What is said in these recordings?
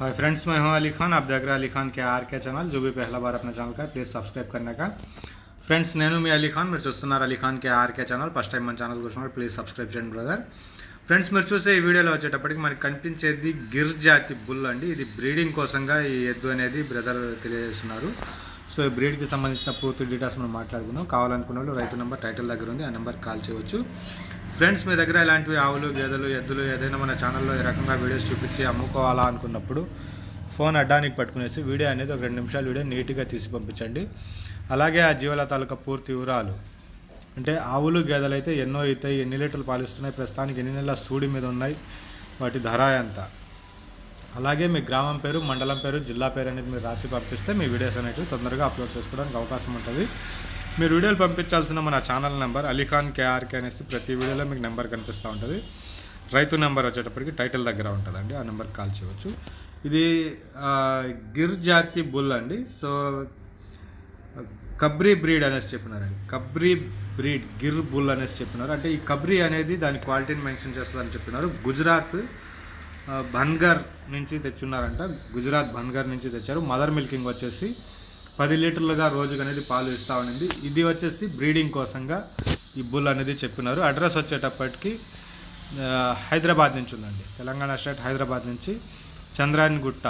Hi friends मैं हूं अली खान आप देख रहे हैं अली खान के आर के ఛానల్ जो भी पहला बार अपना ఛానల్ का प्लीज़ సబ్స్క్రైబ్ करने का ఫ్రెండ్స్ నేను మీ అలీ ఖాన్ మీరు చూస్తున్నారు Ali Khan K R K channel first time మన ఛానల్ చూస్తున్నారు ప్లీజ్ సబ్స్క్రైబ్ చేయండి బ్రదర్ ఫ్రెండ్స్ మీరు చూసే ఈ వీడియోలో వచ్చేటప్పటికి మనకి కనిపించేది గిర్ జాతి బుల్ అండి ఇది బ్రీడింగ్ కోసంగా ఈ ఎద్దు అనేది బ్రదర్ తెలియజేస్తున్నారు సో ఈ బ్రీడ్కి సంబంధించిన పూర్తి డీటెయిల్స్ మనం మాట్లాడుకుందాం. కావాలనుకున్న వాళ్ళు రైతు నెంబర్ టైటిల్ దగ్గర ఉంది ఆ నెంబర్ కాల్ చేయవచ్చు. ఫ్రెండ్స్ మీ దగ్గర ఇలాంటివి ఆవులు గేదెలు ఎద్దులు ఏదైనా మన ఛానల్లో ఈ రకంగా వీడియోస్ చూపించి అమ్ముకోవాలా అనుకున్నప్పుడు ఫోన్ అడ్డానికి పట్టుకునేసి వీడియో అనేది ఒక రెండు నిమిషాలు వీడియో నీట్గా తీసి పంపించండి. అలాగే ఆ జీవాల తాలూకా పూర్తి వివరాలు. అంటే ఆవులు గేదెలు అయితే ఎన్నో అవుతాయి ఎన్ని లీటర్లు పాలిస్తున్నాయి ప్రస్తుతానికి ఎన్ని నెలల సూడి మీద ఉన్నాయి వాటి ధర ఎంత? అలాగే మీ గ్రామం పేరు మండలం పేరు జిల్లా పేరు అనేది మీరు రాసి పంపిస్తే మీ వీడియోస్ అనేవి తొందరగా అప్లోడ్ చేసుకోవడానికి అవకాశం ఉంటుంది. మీరు వీడియోలు పంపించాల్సిన మన ఛానల్ నెంబర్ అలీఖాన్ కేఆర్కే అనేసి ప్రతి వీడియోలో మీకు నెంబర్ కనిపిస్తూ ఉంటుంది. రైతు నెంబర్ వచ్చేటప్పటికి టైటిల్ దగ్గర ఉంటుందండి ఆ నెంబర్కి కాల్ చేయవచ్చు. ఇది గిర్ జాతి బుల్ అండి. సో కబ్రీ బ్రీడ్ అనేసి చెప్పినారండి. కబ్రీ బ్రీడ్ గిర్ బుల్ అనేసి చెప్పినారు. అంటే ఈ కబ్రీ అనేది దాని క్వాలిటీని మెన్షన్ చేస్తుందని చెప్పినారు. గుజరాత్ భన్గర్ నుంచి తెచ్చున్నారంట. గుజరాత్ భన్గర్ నుంచి తెచ్చారు. మదర్ మిల్కింగ్ వచ్చేసి పది లీటర్లుగా రోజుకు అనేది పాలు ఇస్తూ ఉండింది. ఇది వచ్చేసి బ్రీడింగ్ కోసంగా ఈ బుల్ అనేది చెప్పినారు. అడ్రస్ వచ్చేటప్పటికి హైదరాబాద్ నుంచి ఉందండి. తెలంగాణ స్టేట్ హైదరాబాద్ నుంచి చంద్రాయన్ గుట్ట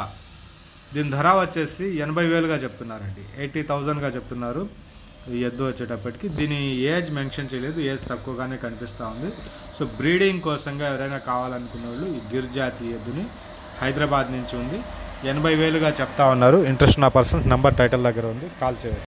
దీని ధర వచ్చేసి ఎనభై వేలుగా చెప్తున్నారండి. ఎయిటీ థౌజండ్గా చెప్తున్నారు. ఎద్దు వచ్చేటప్పటికి. దీని ఏజ్ మెన్షన్ చేయలేదు ఏజ్ తక్కువగానే కనిపిస్తూ ఉంది. సో బ్రీడింగ్ కోసంగా ఎవరైనా కావాలనుకున్న వాళ్ళు ఈ గిర్జాతి ఎద్దుని హైదరాబాద్ నుంచి ఉంది. ఎనభై వేలుగా చెప్తా ఉన్నారు. ఇంట్రెస్ట్ ఉన్న పర్సన్ నంబర్ టైటిల్ దగ్గర ఉంది. కాల్ చేయవచ్చు